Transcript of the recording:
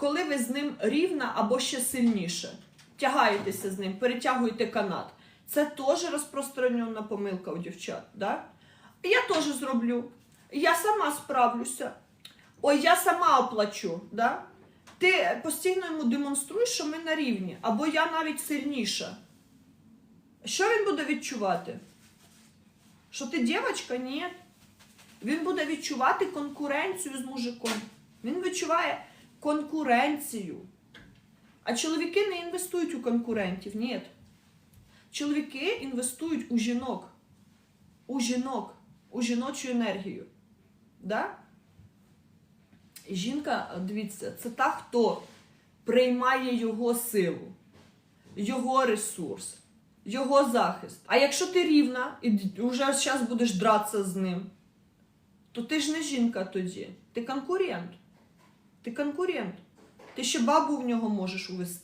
коли ви з ним рівна або ще сильніше. Тягаєтеся з ним, перетягуєте канат. Це теж розпространена помилка у дівчат. Да? Я теж зроблю. Я сама справлюся. Ой, я сама оплачу. Да? Ти постійно йому демонструєш, що ми на рівні, або я навіть сильніша. Що він буде відчувати? Що ти дівчинка? Ні. Він буде відчувати конкуренцію з мужиком. Він відчуває конкуренцію. А чоловіки не інвестують у конкурентів. Ні. Чоловіки інвестують у жінок. У жінок, у жіночу енергію. Да? Жінка, дивіться, це та, хто приймає його силу, його ресурс, його захист. А якщо ти рівна і вже зараз будеш дратися з ним, то ти ж не жінка тоді. Ти конкурент. Ти конкурент. Ти ще бабу в нього можеш увести.